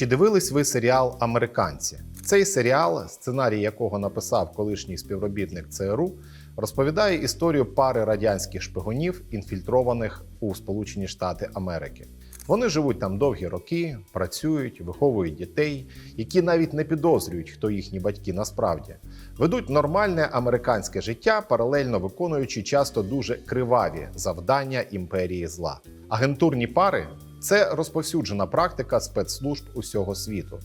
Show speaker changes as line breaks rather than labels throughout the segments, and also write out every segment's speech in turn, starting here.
Чи дивились ви серіал Американці? Цей серіал, сценарій якого написав колишній співробітник ЦРУ, розповідає історію пари радянських шпигунів, інфільтрованих у Сполучені Штати Америки. Вони живуть там довгі роки, працюють, виховують дітей, які навіть не підозрюють, хто їхні батьки насправді, ведуть нормальне американське життя, паралельно виконуючи часто дуже криваві завдання імперії зла. Агентурні пари це розповсюджена практика спецслужб усього світу.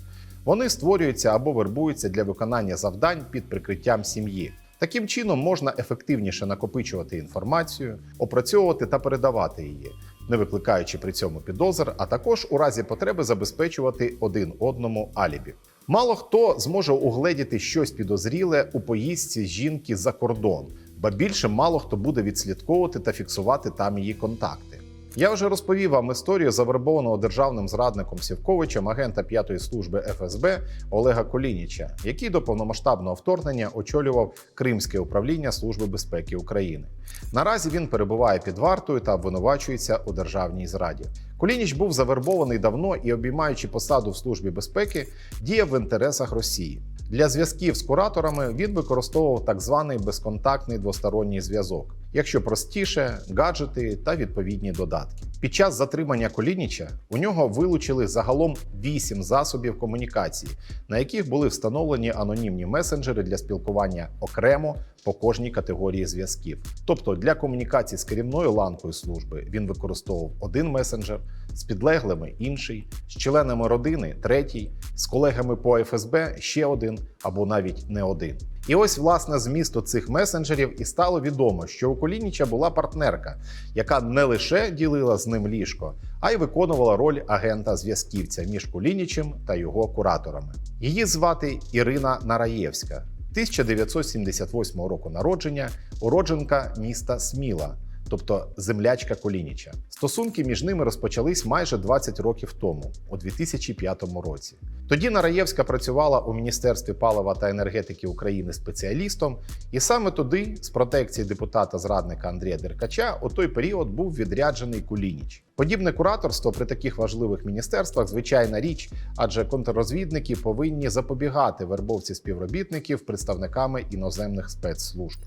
Вони створюються або вербуються для виконання завдань під прикриттям сім'ї. Таким чином можна ефективніше накопичувати інформацію, опрацьовувати та передавати її, не викликаючи при цьому підозр, а також у разі потреби забезпечувати один одному алібі. Мало хто зможе угледіти щось підозріле у поїздці жінки за кордон, ба більше мало хто буде відслідковувати та фіксувати там її контакти. Я вже розповів вам історію завербованого державним зрадником Сівковичем агента 5-ї служби ФСБ Олега Колініча, який до повномасштабного вторгнення очолював Кримське управління Служби безпеки України. Наразі він перебуває під вартою та обвинувачується у державній зраді. Колініч був завербований давно і, обіймаючи посаду в службі безпеки, діяв в інтересах Росії. Для зв'язків з кураторами він використовував так званий безконтактний двосторонній зв'язок, якщо простіше, гаджети та відповідні додатки. Під час затримання Колініча у нього вилучили загалом 8 засобів комунікації, на яких були встановлені анонімні месенджери для спілкування окремо по кожній категорії зв'язків. Тобто для комунікації з керівною ланкою служби він використовував один месенджер, з підлеглими інший, з членами родини третій, з колегами по ФСБ ще один або навіть не один. І ось власне змісту цих месенджерів і стало відомо, що у Колініча була партнерка, яка не лише ділила з ним ліжко, а й виконувала роль агента зв'язківця між Колінічем та його кураторами. Її звати Ірина Нараєвська, 1978 року народження, уродженка міста Сміла. Тобто землячка Колініча. Стосунки між ними розпочались майже 20 років тому, у 2005 році. Тоді Нараєвська працювала у Міністерстві палива та енергетики України спеціалістом, і саме туди, з протекції депутата зрадника Андрія Деркача, у той період був відряджений Кулініч. Подібне кураторство при таких важливих міністерствах звичайна річ, адже контррозвідники повинні запобігати вербовці співробітників представниками іноземних спецслужб.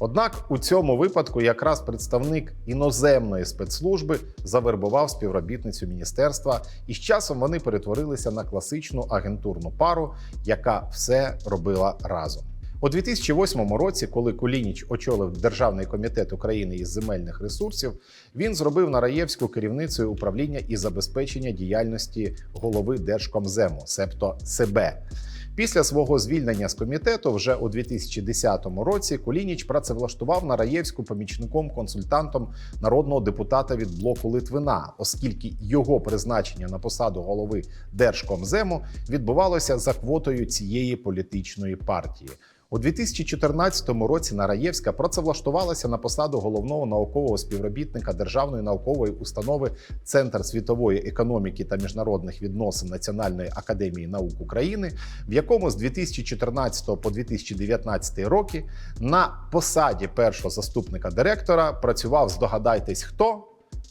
Однак у цьому випадку якраз представник іноземної спецслужби завербував співробітницю міністерства, і з часом вони перетворилися на класичну агентурну пару, яка все робила разом. У 2008 році, коли Кулініч очолив Державний комітет України із земельних ресурсів, він зробив Нараєвську керівницею управління і забезпечення діяльності голови Держкомзему, себто СБ. Після свого звільнення з комітету вже у 2010 році Кулініч працевлаштував на Раєвську помічником-консультантом народного депутата від блоку Литвина, оскільки його призначення на посаду голови Держкомзему відбувалося за квотою цієї політичної партії. У 2014 році Нараєвська працевлаштувалася на посаду головного наукового співробітника Державної наукової установи Центр світової економіки та міжнародних відносин Національної академії наук України, в якому з 2014 по 2019 роки на посаді першого заступника директора працював здогадайтесь хто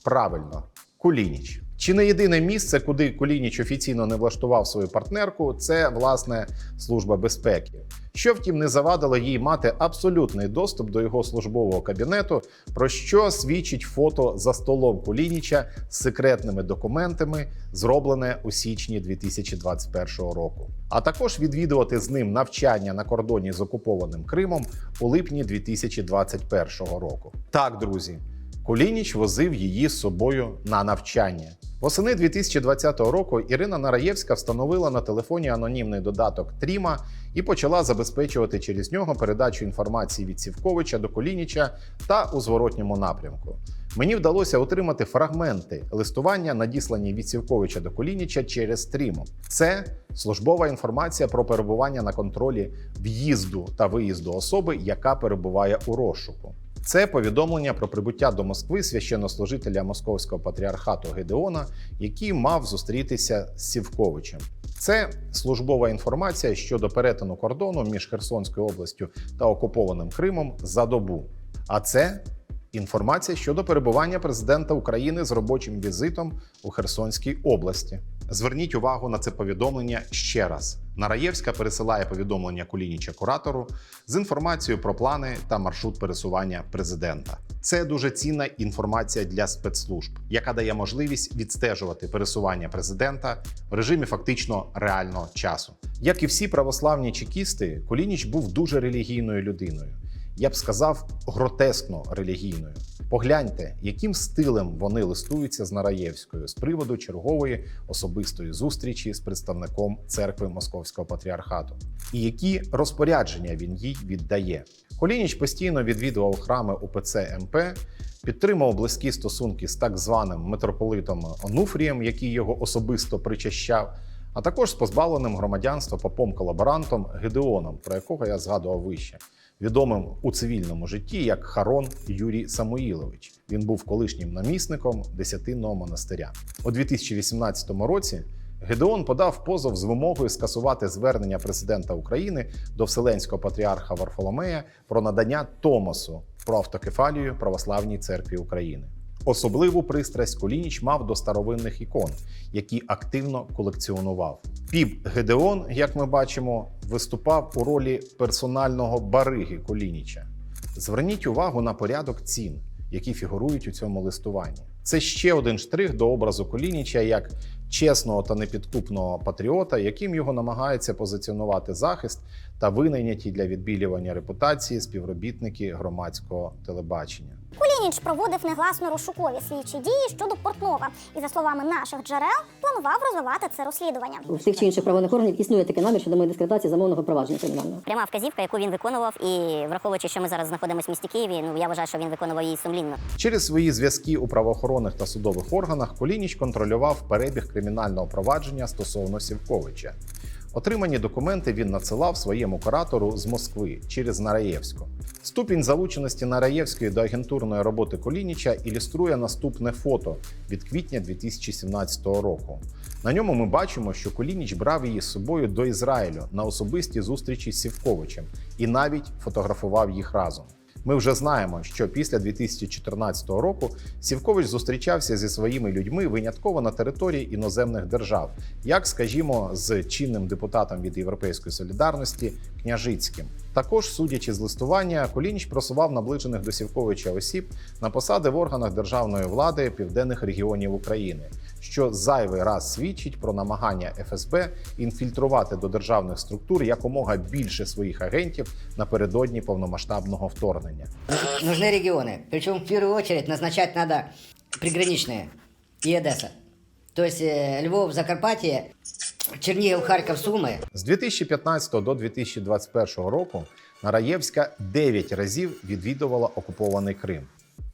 правильно Кулініч. Чи не єдине місце, куди Кулініч офіційно не влаштував свою партнерку, це власне служба безпеки. Що втім не завадило їй мати абсолютний доступ до його службового кабінету, про що свідчить фото за столом Кулініча з секретними документами, зроблене у січні 2021 року. А також відвідувати з ним навчання на кордоні з окупованим Кримом у липні 2021 року. Так, друзі. Кулініч возив її з собою на навчання. Восени 2020 року Ірина Нараєвська встановила на телефоні анонімний додаток Тріма і почала забезпечувати через нього передачу інформації від Сівковича до Колініча та у зворотньому напрямку. Мені вдалося отримати фрагменти листування, надіслані від Сівковича до Колініча через Тріму. Це службова інформація про перебування на контролі в'їзду та виїзду особи, яка перебуває у розшуку. Це повідомлення про прибуття до Москви священнослужителя Московського патріархату Гедеона, який мав зустрітися з Сівковичем. Це службова інформація щодо перетину кордону між Херсонською областю та окупованим Кримом за добу. А це інформація щодо перебування президента України з робочим візитом у Херсонській області. Зверніть увагу на це повідомлення ще раз. Нараєвська пересилає повідомлення Кулініча куратору з інформацією про плани та маршрут пересування президента. Це дуже цінна інформація для спецслужб, яка дає можливість відстежувати пересування президента в режимі фактично реального часу. Як і всі православні чекісти, Кулініч був дуже релігійною людиною. Я б сказав, гротескно релігійною. Погляньте, яким стилем вони листуються з Нараєвською з приводу чергової особистої зустрічі з представником церкви Московського патріархату, і які розпорядження він їй віддає. Колініч постійно відвідував храми УПЦ МП, підтримував близькі стосунки з так званим митрополитом Онуфрієм, який його особисто причащав, а також з позбавленим громадянства попом-колаборантом Гедеоном, про якого я згадував вище відомим у цивільному житті як Харон Юрій Самуїлович. Він був колишнім намісником десятинного монастиря. У 2018 році Гедеон подав позов з вимогою скасувати звернення президента України до Вселенського патріарха Варфоломея про надання Томосу про автокефалію Православній церкві України. Особливу пристрасть Кулініч мав до старовинних ікон, які активно колекціонував. Піп Гедеон, як ми бачимо, виступав у ролі персонального бариги Кулініча. Зверніть увагу на порядок цін, які фігурують у цьому листуванні. Це ще один штрих до образу Кулініча як чесного та непідкупного патріота, яким його намагається позиціонувати захист та винайняті для відбілювання репутації співробітники громадського телебачення.
Кулініч проводив негласно розшукові слідчі дії щодо Портнова і, за словами наших джерел, планував розвивати це розслідування.
У тих чи інших правоохоронних органів існує такий намір щодо моєї дискредитації замовного провадження кримінального.
Пряма вказівка, яку він виконував, і враховуючи, що ми зараз знаходимося в місті Києві, ну я вважаю, що він виконував її сумлінно.
Через свої зв'язки у правоохоронних та судових органах Колініч контролював перебіг кримінального провадження стосовно Сівковича. Отримані документи він надсилав своєму куратору з Москви через Нараєвську. Ступінь залученості Нараєвської до агентурної роботи Колініча ілюструє наступне фото від квітня 2017 року. На ньому ми бачимо, що Колініч брав її з собою до Ізраїлю на особисті зустрічі з Сівковичем і навіть фотографував їх разом. Ми вже знаємо, що після 2014 року Сівкович зустрічався зі своїми людьми винятково на території іноземних держав, як, скажімо, з чинним депутатом від Європейської солідарності Княжицьким. Також, судячи з листування, Колініч просував наближених до Сівковича осіб на посади в органах державної влади південних регіонів України, що зайвий раз свідчить про намагання ФСБ інфільтрувати до державних структур якомога більше своїх агентів напередодні повномасштабного вторгнення.
Нужны регионы. Причем в первую очередь назначать надо приграничные и Одесса. То есть э, Львов, Закарпатье, Чернігів, Харків, Суми.
З 2015 до 2021 року Нараєвська 9 разів відвідувала окупований Крим.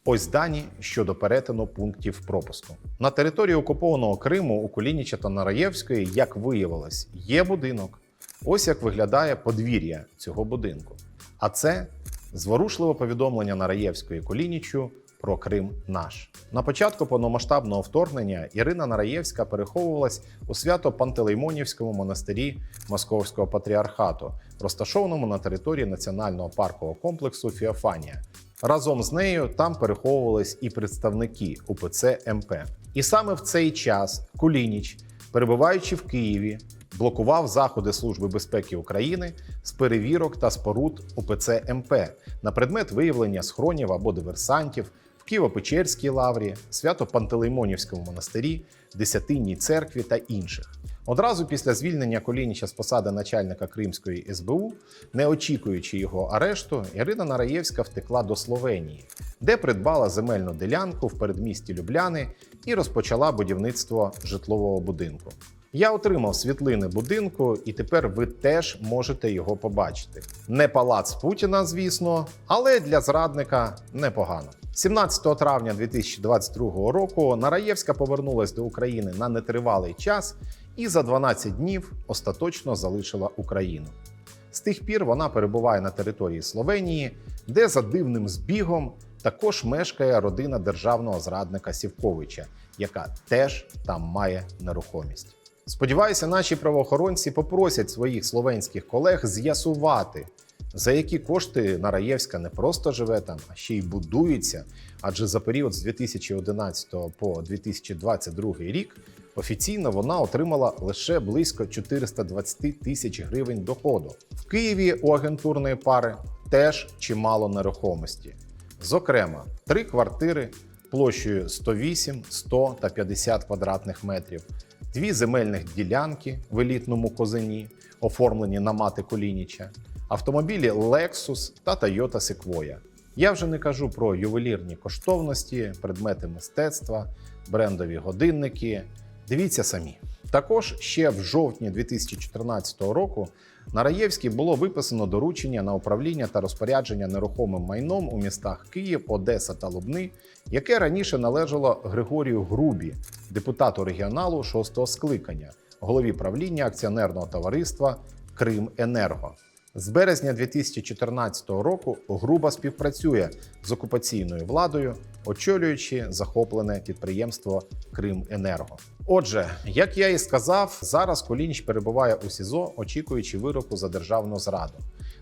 Ось дані щодо перетину пунктів пропуску. На території окупованого Криму у Кулініча та Нараєвської, як виявилось, є будинок. Ось як виглядає подвір'я цього будинку. А це зворушливе повідомлення Нараєвської Кулінічу про Крим наш. На початку повномасштабного вторгнення Ірина Нараєвська переховувалась у свято Пантелеймонівському монастирі Московського патріархату, розташованому на території національного паркового комплексу Фіофанія. Разом з нею там переховувались і представники УПЦ МП. І саме в цей час Кулініч, перебуваючи в Києві, блокував заходи Служби безпеки України з перевірок та споруд УПЦ МП на предмет виявлення схронів або диверсантів в Києво-Печерській лаврі, Свято-Пантелеймонівському монастирі, Десятинній церкві та інших. Одразу після звільнення Колініча з посади начальника Кримської СБУ, не очікуючи його арешту, Ірина Нараєвська втекла до Словенії, де придбала земельну ділянку в передмісті Любляни і розпочала будівництво житлового будинку. Я отримав світлини будинку, і тепер ви теж можете його побачити. Не палац Путіна, звісно, але для зрадника непогано. 17 травня 2022 року Нараєвська повернулась до України на нетривалий час і за 12 днів остаточно залишила Україну. З тих пір вона перебуває на території Словенії, де за дивним збігом також мешкає родина державного зрадника Сівковича, яка теж там має нерухомість. Сподіваюся, наші правоохоронці попросять своїх словенських колег з'ясувати, за які кошти Нараєвська не просто живе там, а ще й будується. Адже за період з 2011 по 2022 рік Офіційно вона отримала лише близько 420 тисяч гривень доходу. В Києві у агентурної пари теж чимало нерухомості. Зокрема, три квартири площею 108, 100 та 50 квадратних метрів, дві земельних ділянки в елітному козині, оформлені на мати Колініча, автомобілі Lexus та Toyota Sequoia. Я вже не кажу про ювелірні коштовності, предмети мистецтва, брендові годинники. Дивіться самі. Також ще в жовтні 2014 року на Раєвській було виписано доручення на управління та розпорядження нерухомим майном у містах Київ, Одеса та Лубни, яке раніше належало Григорію Грубі, депутату регіоналу шостого скликання, голові правління акціонерного товариства Крименерго. З березня 2014 року Груба співпрацює з окупаційною владою, очолюючи захоплене підприємство Крименерго. Отже, як я і сказав, зараз Колініч перебуває у СІЗО, очікуючи вироку за державну зраду.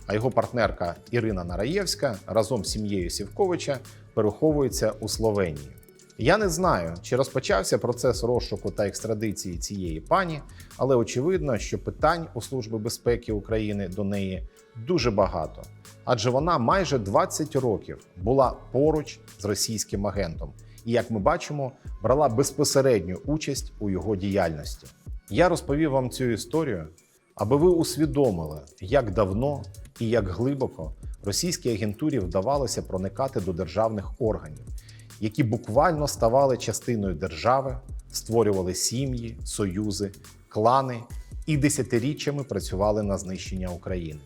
А його партнерка Ірина Нараєвська разом з сім'єю Сівковича переховується у Словенії. Я не знаю, чи розпочався процес розшуку та екстрадиції цієї пані, але очевидно, що питань у Служби безпеки України до неї дуже багато, адже вона майже 20 років була поруч з російським агентом, і, як ми бачимо, брала безпосередню участь у його діяльності. Я розповів вам цю історію, аби ви усвідомили, як давно і як глибоко російській агентурі вдавалося проникати до державних органів які буквально ставали частиною держави, створювали сім'ї, союзи, клани і десятиріччями працювали на знищення України.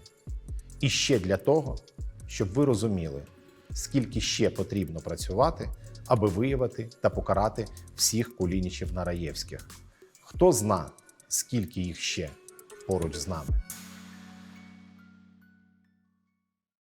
І ще для того, щоб ви розуміли, скільки ще потрібно працювати, аби виявити та покарати всіх кулінічів на Раєвських. Хто зна, скільки їх ще поруч з нами.